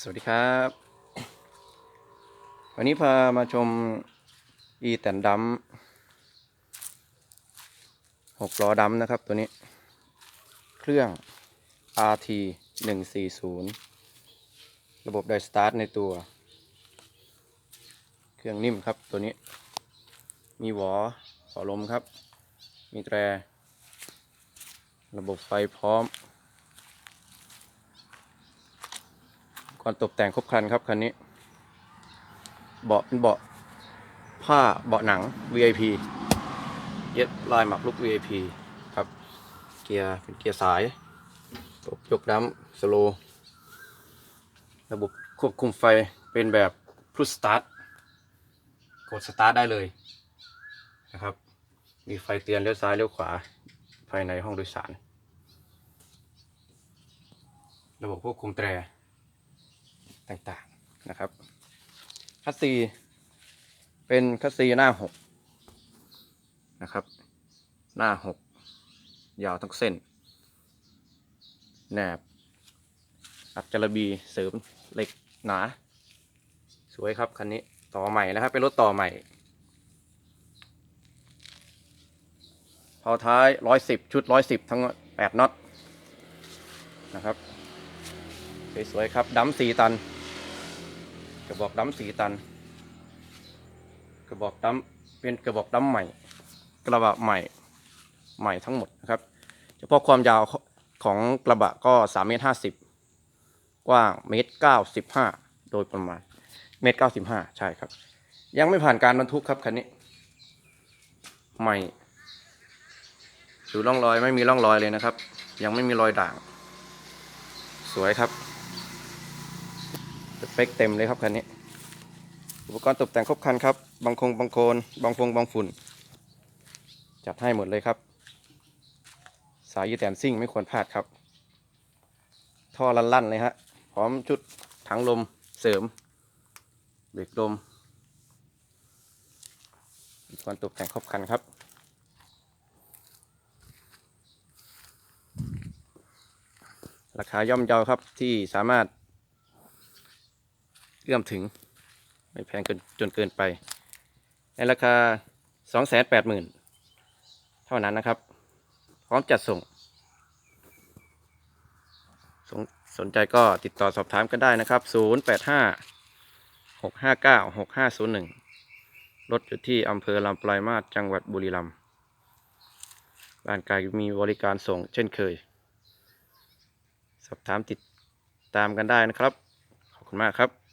สวัสดีครับ วันนี้พามาชมอีแตนดัมหกล้อดัมนะครับตัวนี้ เครื่อง RT 140 ระบบไดสตาร์ทในตัว เครื่องนิ่มครับตัวนี้ มีหวอขอลมครับ มีแตร ระบบไฟพร้อม ก่อนตกแต่งครบครันครับคันนี้ เบาะเป็นเบาะผ้าเบาะหนัง VIP เย็ดลายหมักลุก VIP ครับ เกียร์เป็นเกียร์สายตกยกดัมสโล ระบบควบคุมไฟเป็นแบบพุชสตาร์ทกดสตาร์ทได้เลยนะครับ มีไฟเตือนเลี้ยวซ้ายเลี้ยวขวา ภายในห้องโดยสาร ระบบควบคุมแตร ต่างๆนะครับ คัสซีเป็นคัสซีหน้าหกนะครับ หน้าหกยาวทั้งเส้น แหนบอัดจระบีเสริมเหล็กหนา สวยครับคันนี้ต่อใหม่นะครับ เป็นรถต่อใหม่เผาท้ายร้อยสิบชุดร้อยสิบทั้งแปดน็อตนะครับ สวยๆครับดัมสีตัน กระบอกดัมสีตัน กระบอกดัมเป็นกระบอกดัมใหม่ กระบะใหม่ใหม่ทั้งหมดนะครับ เฉพาะความยาวของกระบะก็สามเมตรห้าสิบกว้างเมตรเก้าสิบห้าโดยประมาณเมตรเก้าสิบห้าใช่ครับ ยังไม่ผ่านการบรรทุกครับคันนี้ ใหม่ดูร่องรอยไม่มีร่องรอยเลยนะครับ ยังไม่มีรอยด่าง สวยครับ เปคเต็มเลยครับคันนี้ อุปกรณ์ตกแต่งครบคันครับบางคงบางโคนบางฟงบางฝุ่น จัดให้หมดเลยครับ สายยีแตนซิ่งไม่ควรพลาดครับ ท่อลั่นๆเลยฮะพร้อมชุดถังลมเสริม เบรกลมอุปกรณ์ตกแต่งครบคันครับราคาย่อมเยาครับที่สามารถ เอื้อมถึง ไม่แพงเกินจนเกินไป ในราคา 280,000 เท่านั้นนะครับ พร้อมจัดส่งสนสนใจก็ติดต่อสอบถามกันได้นะครับ 085 659 6501 รถอยู่ที่อำเภอลำปลายมาศจังหวัดบุรีรัมย์บ้านไกลมีบริการส่งเช่นเคย สอบถามติดตามกันได้นะครับ ขอบคุณมากครับ